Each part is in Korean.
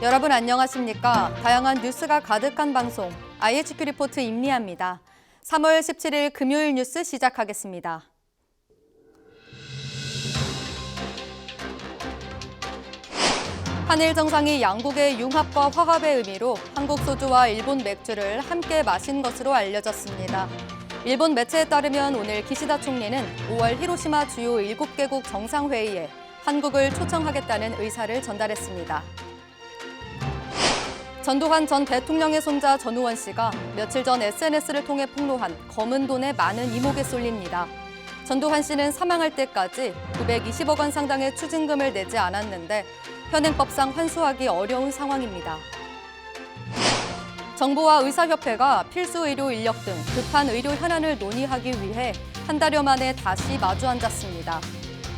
여러분 안녕하십니까? 다양한 뉴스가 가득한 방송 IHQ 리포트 임리아입니다. 3월 17일 금요일 뉴스 시작하겠습니다. 한일 정상이 양국의 융합과 화합의 의미로 한국 소주와 일본 맥주를 함께 마신 것으로 알려졌습니다. 일본 매체에 따르면 오늘 기시다 총리는 5월 히로시마 주요 7개국 정상회의에 한국을 초청하겠다는 의사를 전달했습니다. 전두환 전 대통령의 손자 전우원 씨가 며칠 전 SNS를 통해 폭로한 검은 돈에 많은 이목에 쏠립니다. 전두환 씨는 사망할 때까지 920억 원 상당의 추징금을 내지 않았는데 현행법상 환수하기 어려운 상황입니다. 정부와 의사협회가 필수 의료 인력 등 급한 의료 현안을 논의하기 위해 한 달여 만에 다시 마주 앉았습니다.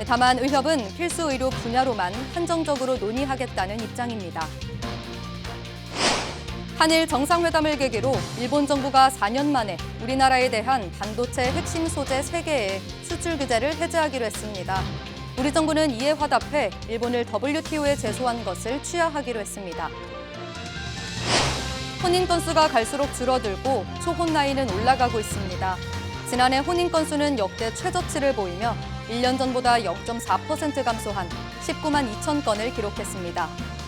다만 의협은 필수 의료 분야로만 한정적으로 논의하겠다는 입장입니다. 한일 정상회담을 계기로 일본 정부가 4년 만에 우리나라에 대한 반도체 핵심 소재 3개의 수출 규제를 해제하기로 했습니다. 우리 정부는 이에 화답해 일본을 WTO에 제소한 것을 취하하기로 했습니다. 혼인 건수가 갈수록 줄어들고 초혼 나이는 올라가고 있습니다. 지난해 혼인 건수는 역대 최저치를 보이며 1년 전보다 0.4% 감소한 19만 2천 건을 기록했습니다.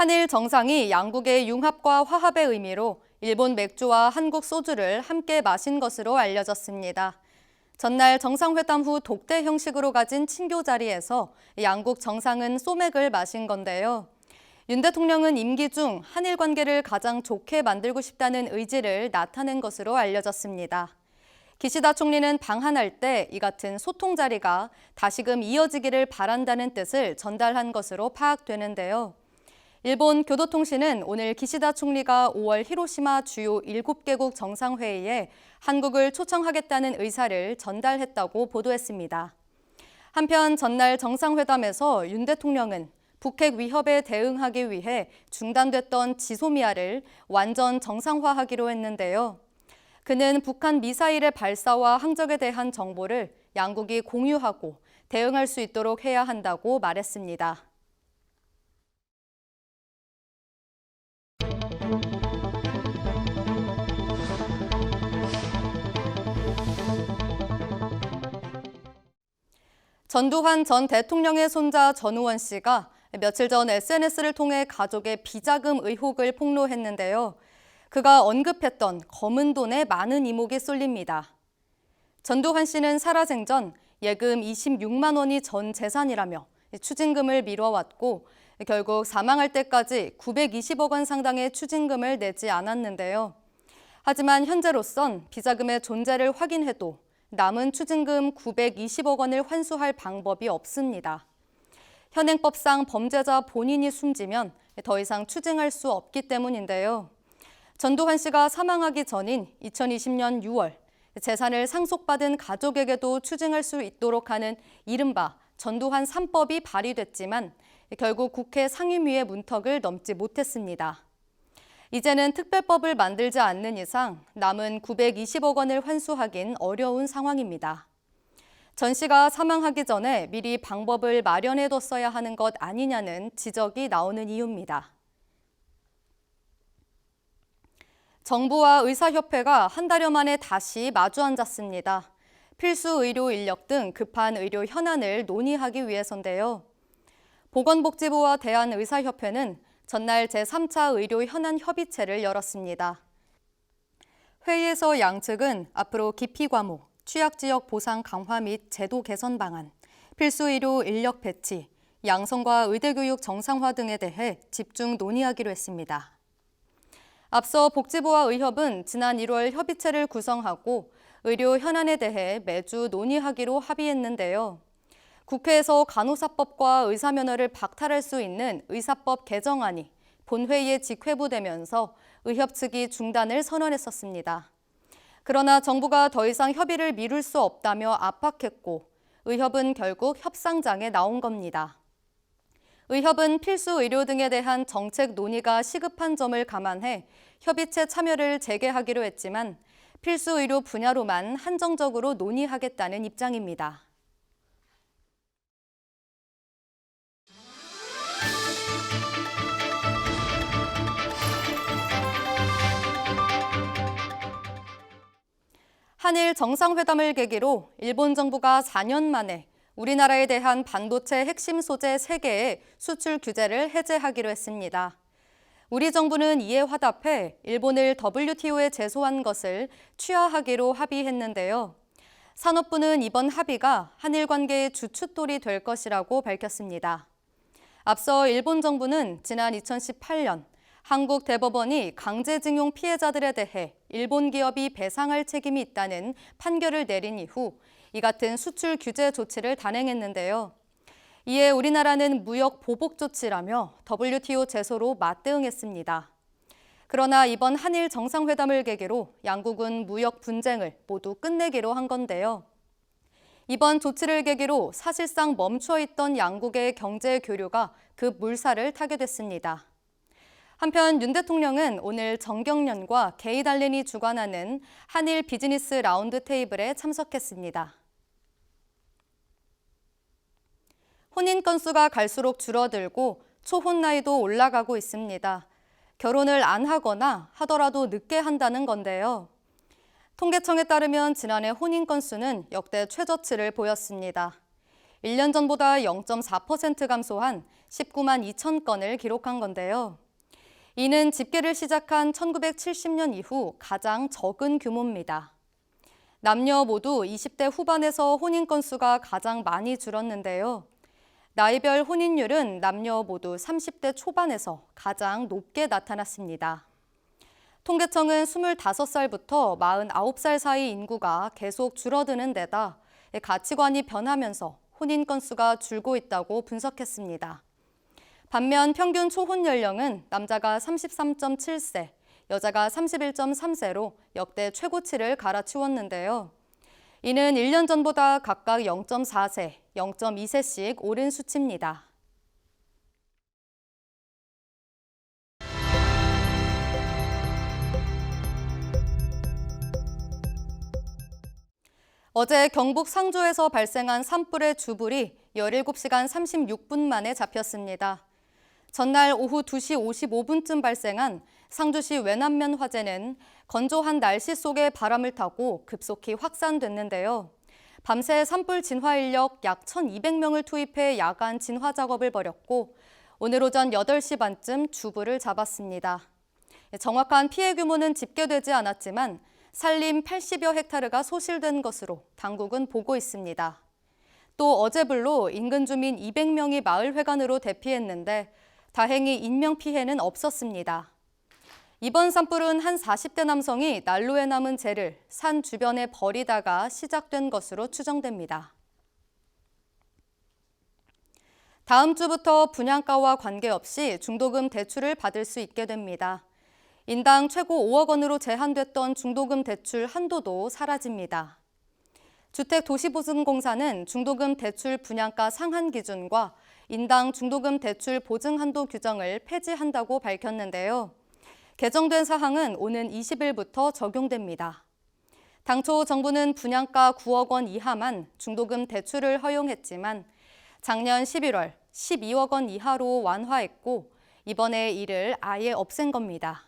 한일 정상이 양국의 융합과 화합의 의미로 일본 맥주와 한국 소주를 함께 마신 것으로 알려졌습니다. 전날 정상회담 후 독대 형식으로 가진 친교 자리에서 양국 정상은 소맥을 마신 건데요. 윤 대통령은 임기 중 한일 관계를 가장 좋게 만들고 싶다는 의지를 나타낸 것으로 알려졌습니다. 기시다 총리는 방한할 때 이 같은 소통 자리가 다시금 이어지기를 바란다는 뜻을 전달한 것으로 파악되는데요. 일본 교도통신은 오늘 기시다 총리가 5월 히로시마 주요 7개국 정상회의에 한국을 초청하겠다는 의사를 전달했다고 보도했습니다. 한편 전날 정상회담에서 윤 대통령은 북핵 위협에 대응하기 위해 중단됐던 지소미아를 완전 정상화하기로 했는데요. 그는 북한 미사일의 발사와 항적에 대한 정보를 양국이 공유하고 대응할 수 있도록 해야 한다고 말했습니다. 전두환 전 대통령의 손자 전우원 씨가 며칠 전 SNS를 통해 가족의 비자금 의혹을 폭로했는데요. 그가 언급했던 검은 돈에 많은 이목이 쏠립니다. 전두환 씨는 살아생전 예금 26만 원이 전 재산이라며 추징금을 미뤄왔고 결국 사망할 때까지 920억 원 상당의 추징금을 내지 않았는데요. 하지만 현재로선 비자금의 존재를 확인해도 남은 추징금 920억 원을 환수할 방법이 없습니다. 현행법상 범죄자 본인이 숨지면 더 이상 추징할 수 없기 때문인데요. 전두환 씨가 사망하기 전인 2020년 6월 재산을 상속받은 가족에게도 추징할 수 있도록 하는 이른바 전두환 3법이 발의됐지만 결국 국회 상임위의 문턱을 넘지 못했습니다. 이제는 특별법을 만들지 않는 이상 남은 920억 원을 환수하긴 어려운 상황입니다. 전 씨가 사망하기 전에 미리 방법을 마련해뒀어야 하는 것 아니냐는 지적이 나오는 이유입니다. 정부와 의사협회가 한 달여 만에 다시 마주 앉았습니다. 필수 의료 인력 등 급한 의료 현안을 논의하기 위해서인데요. 보건복지부와 대한의사협회는 전날 제3차 의료 현안 협의체를 열었습니다. 회의에서 양측은 앞으로 기피 과목, 취약 지역 보상 강화 및 제도 개선 방안, 필수 의료 인력 배치, 양성과 의대 교육 정상화 등에 대해 집중 논의하기로 했습니다. 앞서 복지부와 의협은 지난 1월 협의체를 구성하고 의료 현안에 대해 매주 논의하기로 합의했는데요. 국회에서 간호사법과 의사면허를 박탈할 수 있는 의사법 개정안이 본회의에 직회부되면서 의협 측이 중단을 선언했었습니다. 그러나 정부가 더 이상 협의를 미룰 수 없다며 압박했고 의협은 결국 협상장에 나온 겁니다. 의협은 필수 의료 등에 대한 정책 논의가 시급한 점을 감안해 협의체 참여를 재개하기로 했지만 필수 의료 분야로만 한정적으로 논의하겠다는 입장입니다. 한일 정상회담을 계기로 일본 정부가 4년 만에 우리나라에 대한 반도체 핵심 소재 3개의 수출 규제를 해제하기로 했습니다. 우리 정부는 이에 화답해 일본을 WTO에 제소한 것을 취하하기로 합의했는데요. 산업부는 이번 합의가 한일 관계의 주춧돌이 될 것이라고 밝혔습니다. 앞서 일본 정부는 지난 2018년 한국 대법원이 강제징용 피해자들에 대해 일본 기업이 배상할 책임이 있다는 판결을 내린 이후 이 같은 수출 규제 조치를 단행했는데요. 이에 우리나라는 무역 보복 조치라며 WTO 제소로 맞대응했습니다. 그러나 이번 한일 정상회담을 계기로 양국은 무역 분쟁을 모두 끝내기로 한 건데요. 이번 조치를 계기로 사실상 멈춰 있던 양국의 경제 교류가 급 물살을 타게 됐습니다. 한편 윤 대통령은 오늘 정경련과 게이 달렌이 주관하는 한일 비즈니스 라운드 테이블에 참석했습니다. 혼인 건수가 갈수록 줄어들고 초혼 나이도 올라가고 있습니다. 결혼을 안 하거나 하더라도 늦게 한다는 건데요. 통계청에 따르면 지난해 혼인 건수는 역대 최저치를 보였습니다. 1년 전보다 0.4% 감소한 19만 2천 건을 기록한 건데요. 이는 집계를 시작한 1970년 이후 가장 적은 규모입니다. 남녀 모두 20대 후반에서 혼인 건수가 가장 많이 줄었는데요. 나이별 혼인율은 남녀 모두 30대 초반에서 가장 높게 나타났습니다. 통계청은 25살부터 49살 사이 인구가 계속 줄어드는 데다 가치관이 변하면서 혼인 건수가 줄고 있다고 분석했습니다. 반면 평균 초혼 연령은 남자가 33.7세, 여자가 31.3세로 역대 최고치를 갈아치웠는데요. 이는 1년 전보다 각각 0.4세, 0.2세씩 오른 수치입니다. 어제 경북 상주에서 발생한 산불의 주불이 17시간 36분 만에 잡혔습니다. 전날 오후 2시 55분쯤 발생한 상주시 외남면 화재는 건조한 날씨 속에 바람을 타고 급속히 확산됐는데요. 밤새 산불 진화 인력 약 1,200명을 투입해 야간 진화 작업을 벌였고 오늘 오전 8시 반쯤 주불을 잡았습니다. 정확한 피해 규모는 집계되지 않았지만 산림 80여 헥타르가 소실된 것으로 당국은 보고 있습니다. 또 어제 불로 인근 주민 200명이 마을 회관으로 대피했는데 다행히 인명 피해는 없었습니다. 이번 산불은 한 40대 남성이 난로에 남은 재를 산 주변에 버리다가 시작된 것으로 추정됩니다. 다음 주부터 분양가와 관계없이 중도금 대출을 받을 수 있게 됩니다. 인당 최고 5억 원으로 제한됐던 중도금 대출 한도도 사라집니다. 주택도시보증공사는 중도금 대출 분양가 상한 기준과 인당 중도금 대출 보증 한도 규정을 폐지한다고 밝혔는데요. 개정된 사항은 오는 20일부터 적용됩니다. 당초 정부는 분양가 9억 원 이하만 중도금 대출을 허용했지만 작년 11월 12억 원 이하로 완화했고 이번에 이를 아예 없앤 겁니다.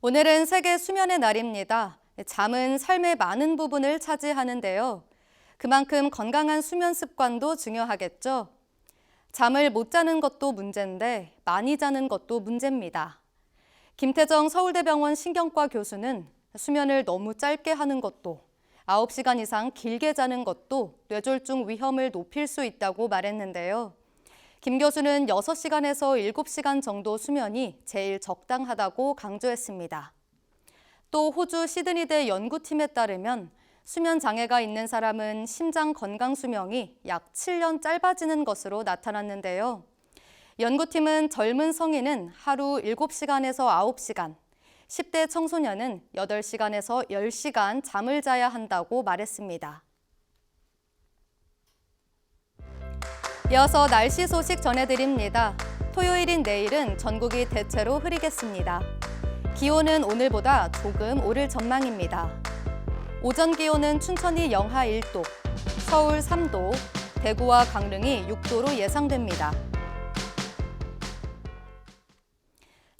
오늘은 세계 수면의 날입니다. 잠은 삶의 많은 부분을 차지하는데요. 그만큼 건강한 수면 습관도 중요하겠죠. 잠을 못 자는 것도 문제인데 많이 자는 것도 문제입니다. 김태정 서울대병원 신경과 교수는 수면을 너무 짧게 하는 것도 9시간 이상 길게 자는 것도 뇌졸중 위험을 높일 수 있다고 말했는데요. 김 교수는 6시간에서 7시간 정도 수면이 제일 적당하다고 강조했습니다. 또 호주 시드니대 연구팀에 따르면 수면 장애가 있는 사람은 심장 건강 수명이 약 7년 짧아지는 것으로 나타났는데요. 연구팀은 젊은 성인은 하루 7시간에서 9시간, 10대 청소년은 8시간에서 10시간 잠을 자야 한다고 말했습니다. 이어서 날씨 소식 전해드립니다. 토요일인 내일은 전국이 대체로 흐리겠습니다. 기온은 오늘보다 조금 오를 전망입니다. 오전 기온은 춘천이 영하 1도, 서울 3도, 대구와 강릉이 6도로 예상됩니다.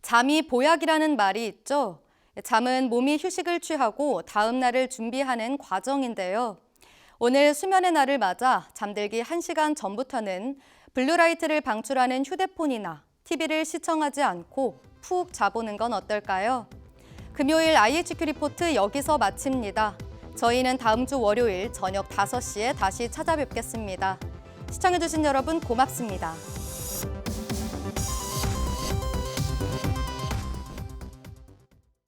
잠이 보약이라는 말이 있죠. 잠은 몸이 휴식을 취하고 다음 날을 준비하는 과정인데요. 오늘 수면의 날을 맞아 잠들기 1시간 전부터는 블루라이트를 방출하는 휴대폰이나 TV를 시청하지 않고 푹 자보는 건 어떨까요? 금요일 IHQ 리포트 여기서 마칩니다. 저희는 다음 주 월요일 저녁 5시에 다시 찾아뵙겠습니다. 시청해주신 여러분 고맙습니다.